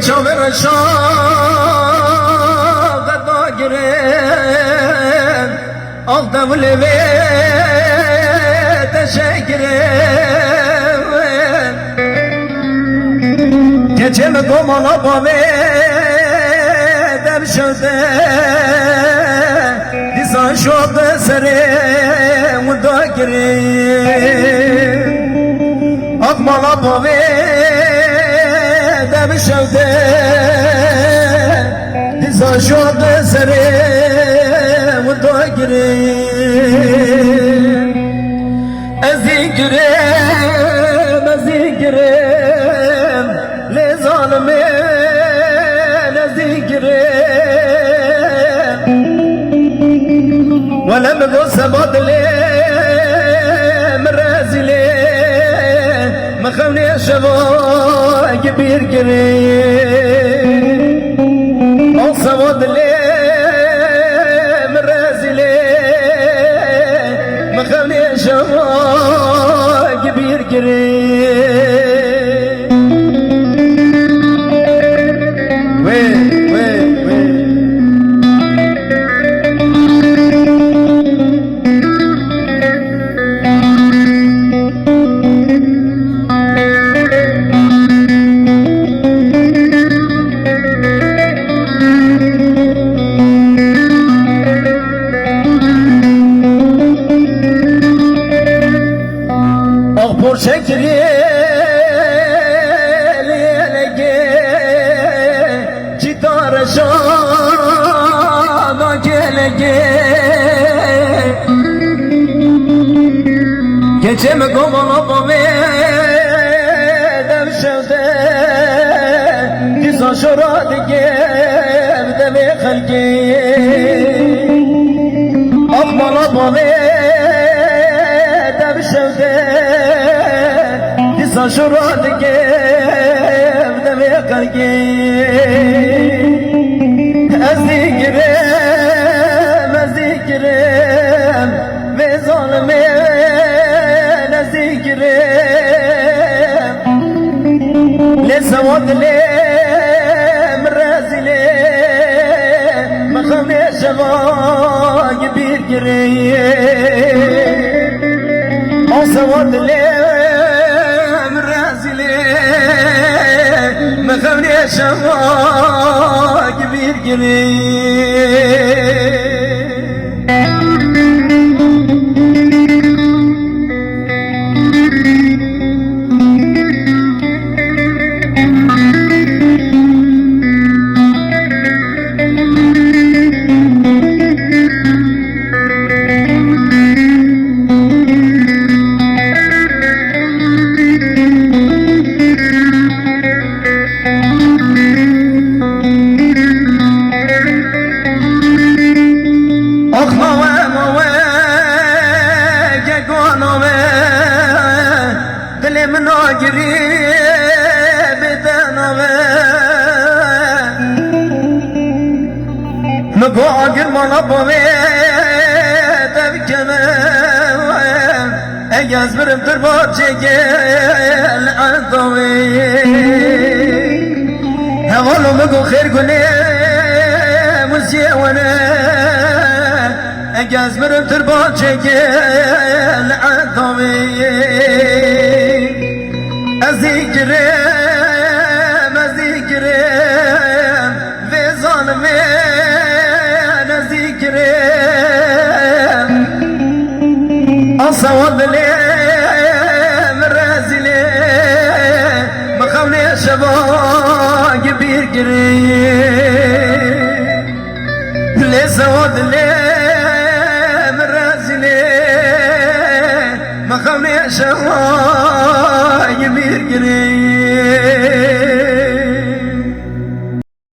çaver da giren Al devle ve teşekkürem Geçeme domana bame devşöde Dizan şobe sere mudakirim Akmala bame devşöde Dizan şobe sere mudakirim Ezikrim, ezikrim Le zalimin ezikrim ولم ذو سبط لي مخوني شبو كبير كريم او سبط لي مرازلي مخوني شبو كبير كريم Akbor lelege Citar şana gelege Geçeme kovala bame devşevde Dizan şora digev deve halki. Akbala bame devşevde Dizan şora digev deve halki Ezikirem, ezikirem Ve zalimin ezikirem Le sevad le mrazile Makam ne şeva bir gireyim. O sevad Şeva bir gireyim Dilim no giri Bidanowe Nugo agir mana bove Devkeme Egez birim tırba çekel Adawe Hevalu mugu khair gune Musyewane Egez birim tırba çekel Nezikrim, nezikrim ve zalimi nezikrim Asavadlim, rezilim, mekavli şevâgi bir girim Lesavadlim, rezilim, mekavli şevâgi yemir gireyim.